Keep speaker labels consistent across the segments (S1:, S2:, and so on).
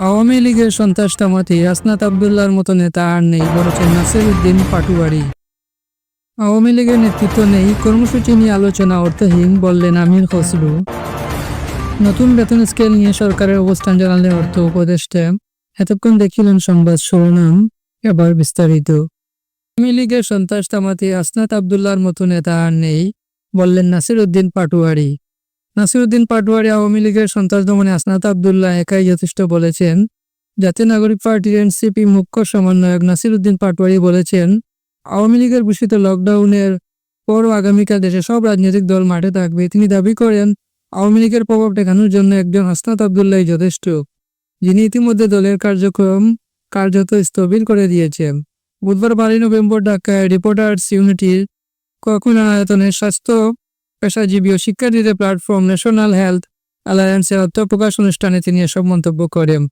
S1: আওয়ামী লীগের সন্ত্রাস থামাতে আসনাত আবদুল্লাহর মতো নেতা আর নেই বলেছেন নাসির উদ্দিন পাটুয়ারি। আওয়ামী লীগের নেতৃত্ব নেই, কর্মসূচি নিয়ে আলোচনা অর্থহীন, বললেন আমির খসরু। নতুন বেতন স্কেল নিয়ে সরকারের অবস্থান জানালেন অর্থ উপদেষ্টা। এতক্ষণ দেখিলেন সংবাদ শিরোনাম, এবার বিস্তারিত। আওয়ামী লীগের সন্ত্রাস থামাতে আসনাত আবদুল্লার মতো নেতা আর নেই, বললেন নাসির উদ্দিন পাটুয়ারি। নাসিরুদ্দিন পাটোয়ারি আওয়ামী লীগের সন্ত্রাস দমনে আসনাত আবদুল্লাহ একাই যথেষ্ট বলেছেন। জাতীয় নাগরিক পার্টির এনসিপি মুখ্য সমন্বয়ক নাসিরুদ্দিন পাটোয়ারি বলেছেন, আওয়ামী লীগের ঘোষিত লকডাউনের পর আগামীকাল দেশে সব রাজনৈতিক দল মাঠে থাকবে। তিনি দাবি করেন, আওয়ামী লীগের প্রভাব ঠেকানোর জন্য একজন আসনাত আবদুল্লাহ যথেষ্ট, যিনি ইতিমধ্যে দলের কার্যক্রম কার্যত স্থবির করে দিয়েছেন। বুধবার বারোই নভেম্বর ঢাকায় রিপোর্টার্স ইউনিটির কখন আয়তনের স্বাস্থ্য পেশাজীবী ও শিক্ষার্থীদের প্ল্যাটফর্ম ন্যাশনাল হেলথ অ্যালায়েন্সের আত্মপ্রকাশ অনুষ্ঠানে তিনি এসব মন্তব্য করেন।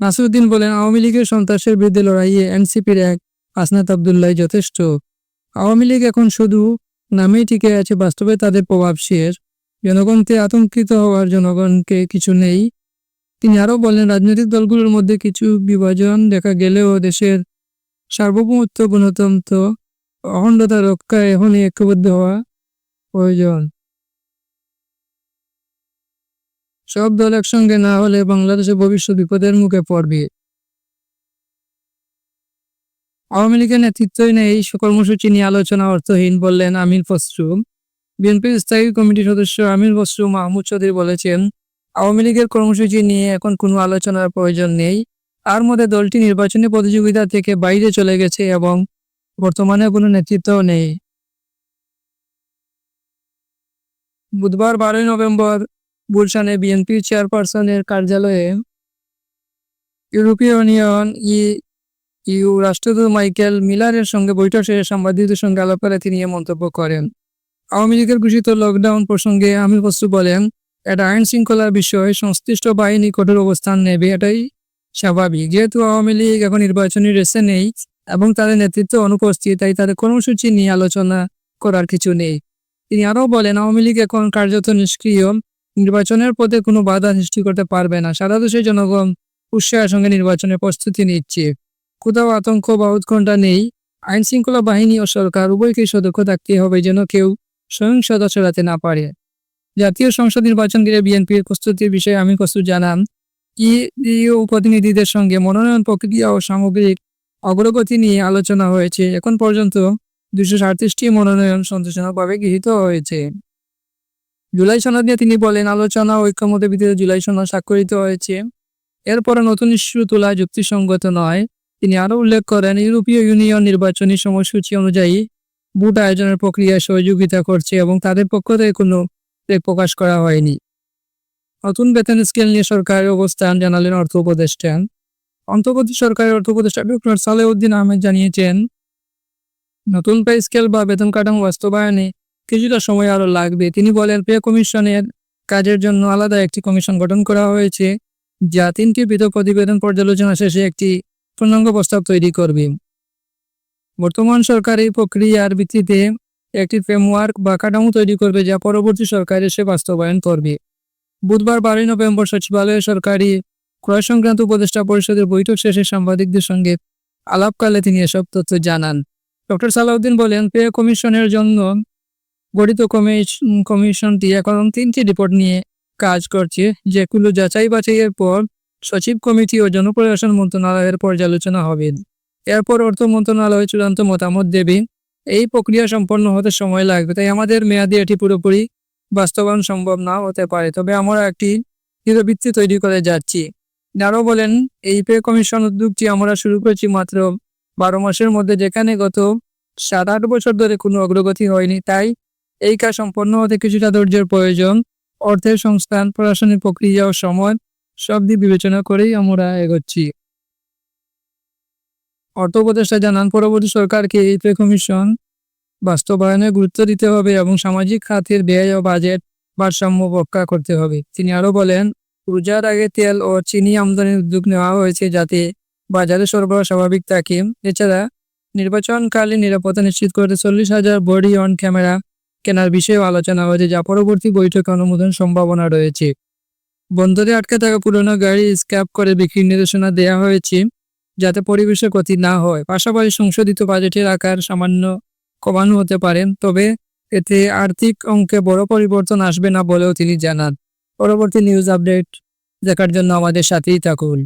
S1: নাসিরুদ্দিন বলেন, আওয়ামী লীগের সন্ত্রাসের বিরুদ্ধে লড়াইয়ে এনসিপির এক আসনাত আবদুল্লাহ যথেষ্ট। আওয়ামী লীগ এখন শুধু নামেই টিকে আছে, বাস্তবে তাদের প্রভাব শেষ। জনগণকে আতঙ্কিত হওয়ার জনগণকে কিছু নেই। তিনি আরও বলেন, রাজনৈতিক দলগুলোর মধ্যে কিছু বিভাজন দেখা গেলেও দেশের সার্বভৌমত্ব, গণতন্ত্র, অখণ্ডতা রক্ষায় এখনই ঐক্যবদ্ধ হওয়া প্রয়োজন। সব দল একসঙ্গে না হলে বাংলাদেশে ভবিষ্যৎ বিপদের মুখে পড়বে। আওয়ামী লীগের নেতৃত্বই নেই এই কর্মসূচি নিয়ে আলোচনা অর্থহীন বললেন আমির ফসরু বিএনপির স্থায়ী কমিটির সদস্য আমির ফসরু মাহমুদ চৌধুরী বলেছেন, আওয়ামী লীগের কর্মসূচি নিয়ে এখন কোনো আলোচনার প্রয়োজন নেই। তার মধ্যে দলটি নির্বাচনী প্রতিযোগিতা থেকে বাইরে চলে গেছে এবং বর্তমানে কোনো নেতৃত্বও নেই। বুধবার বারোই নভেম্বর গুলশানে বিএনপির চেয়ারপারসনের কার্যালয়ে ইউরোপীয় ইউনিয়ন ই ইউ রাষ্ট্রদূত মাইকেল মিলারের সঙ্গে বৈঠক শেষে সাংবাদিকদের সঙ্গে আলাপকালে তিনি এ মন্তব্য করেন। আওয়ামী লীগের ঘোষিত লকডাউন প্রসঙ্গে আমির বস্তু বলেন, এটা আইন শৃঙ্খলার বিষয়, সংশ্লিষ্ট বাহিনী কঠোর অবস্থান নেবে, এটাই স্বাভাবিক। যেহেতু আওয়ামী লীগ এখন নির্বাচনী রেসে নেই এবং তাদের নেতৃত্ব অনুপস্থিত, তাই তাদের কর্মসূচি নিয়ে আলোচনা করার কিছু নেই। তিনি আরও বলেন, আওয়ামী লীগ এখন কার্যত নিষ্ক্রিয়। নির্বাচনের পথে কোনো বাধা সৃষ্টি করতে পারবে না। সারা দেশের জনগণ উৎসাহের সঙ্গে নির্বাচনের প্রস্তুতি নিচ্ছে। কোথাও আতঙ্ক বা উৎকণ্ঠা নেই। আইন শৃঙ্খলা বাহিনী ও সরকার উভয়কে সতর্ক থাকতে হবে যেন কেউ সহিংসতা ছড়াতে না পারে। জাতীয় সংসদ নির্বাচন ঘিরে বিএনপির প্রস্তুতির বিষয়ে আমি কস্তু জানান ইউ প্রতিনিধিদের সঙ্গে মনোনয়ন প্রক্রিয়া ও সামগ্রিক অগ্রগতি নিয়ে আলোচনা হয়েছে। এখন পর্যন্ত দুশো সাঁত্রিশটি মনোনয়ন সন্তোষজনকভাবে গৃহীত হয়েছে। জুলাই সনদ নিয়ে তিনি বলেন, আলোচনা ঐক্যমতের ভিত্তিতে জুলাই সনদ স্বাক্ষরিত হয়েছে। এরপরে নতুন ইস্যু তোলা যুক্তিসঙ্গত নয়। তিনি আরও উল্লেখ করেন, ইউরোপীয় ইউনিয়ন নির্বাচনী সময়সূচি অনুযায়ী ভোট আয়োজনের প্রক্রিয়ায় সহযোগিতা করছে এবং তাদের পক্ষ থেকে কোনো প্রকাশ করা হয়নি। নতুন বেতন স্কেল নিয়ে সরকারের অবস্থান জানালেন অর্থ উপদেষ্টা। অন্তর্বর্তী সরকারের অর্থ উপদেষ্টা ডক্টর সালেউদ্দিন আহমেদ জানিয়েছেন, নতুন পে স্কেল বা বেতন কাঠামো বাস্তবায়নে কিছুটা সময় আরও লাগবে। তিনি বলেন, পে কমিশনের কাজের জন্য আলাদা একটি কমিশন গঠন করা হয়েছে, যা তিনটি পৃথক প্রতিবেদন পর্যালোচনা শেষে একটি পূর্ণাঙ্গ প্রস্তাব তৈরি করবে। বর্তমান সরকার এই প্রক্রিয়ার ভিত্তিতে একটি ফ্রেমওয়ার্ক বা কাঠামো তৈরি করবে, যা পরবর্তী সরকার এসে বাস্তবায়ন করবে। বুধবার বারোই নভেম্বর সচিবালয়ে সরকারি ক্রয় সংক্রান্ত উপদেষ্টা পরিষদের বৈঠক শেষে সাংবাদিকদের সঙ্গে আলাপকালে তিনি এসব তথ্য জানান। ডক্টর সালাউদ্দিন বলেন, পে কমিশনের জন্য গঠিত কমিশ- কমিশনটি এখন তিনটি রিপোর্ট নিয়ে কাজ করছে, যেগুলো যাচাই বাছাইয়ের পর সচিব কমিটি ও জনপ্রশাসন মন্ত্রণালয়ের পর্যালোচনা হবে। এরপর অর্থ মন্ত্রণালয় চূড়ান্ত মতামত দেবে। এই প্রক্রিয়া সম্পন্ন হতে সময় লাগবে, তাই আমাদের মেয়াদে এটি পুরোপুরি বাস্তবায়ন সম্ভব না হতে পারে। তবে আমরা একটি দৃঢ়ভিত্তি তৈরি করে যাচ্ছি। আরও বলেন, এই পে কমিশন উদ্যোগটি আমরা শুরু করেছি মাত্র বারো মাসের মধ্যে, যেখানে গত সাত আট বছর ধরে কোনো অগ্রগতি হয়নি, তাই এই কাজ সম্পন্ন হতে কিছুটা ধৈর্যের প্রয়োজন। অর্থের সংস্থান, প্রশাসনিক প্রক্রিয়া ও সময়, সব দিক বিবেচনা করেই আমরা এগোচ্ছি। অর্থ উপদেষ্টা জানান, পরবর্তী সরকারকে এই পে কমিশন বাস্তবায়নে গুরুত্ব দিতে হবে এবং সামাজিক খাতের ব্যয় ও বাজেট ভারসাম্য রক্ষা করতে হবে। তিনি আরও বলেন, রোজার আগে তেল ও চিনি আমদানির উদ্যোগ নেওয়া হয়েছে যাতে বাজারে সরবরাহ স্বাভাবিক থাকে। এছাড়া নির্বাচনকালীন নিরাপত্তা নিশ্চিত করতে চল্লিশ হাজার বডি অন ক্যামেরা কেনার বিষয়েও আলোচনা হয়েছে, যা পরবর্তী বৈঠকে অনুমোদন সম্ভাবনা রয়েছে। বন্দরে আটকে থাকা পুরনো গাড়ি স্ক্র্যাপ করে বিক্রির নির্দেশনা দেওয়া হয়েছে, যাতে পরিবেশের ক্ষতি না হয়। পাশাপাশি সংশোধিত বাজেটের আকার সামান্য কমানো হতে পারে, তবে এতে আর্থিক অঙ্কে বড় পরিবর্তন আসবে না বলেও তিনি জানান। পরবর্তী নিউজ আপডেট দেখার জন্য আমাদের সাথেই থাকুন।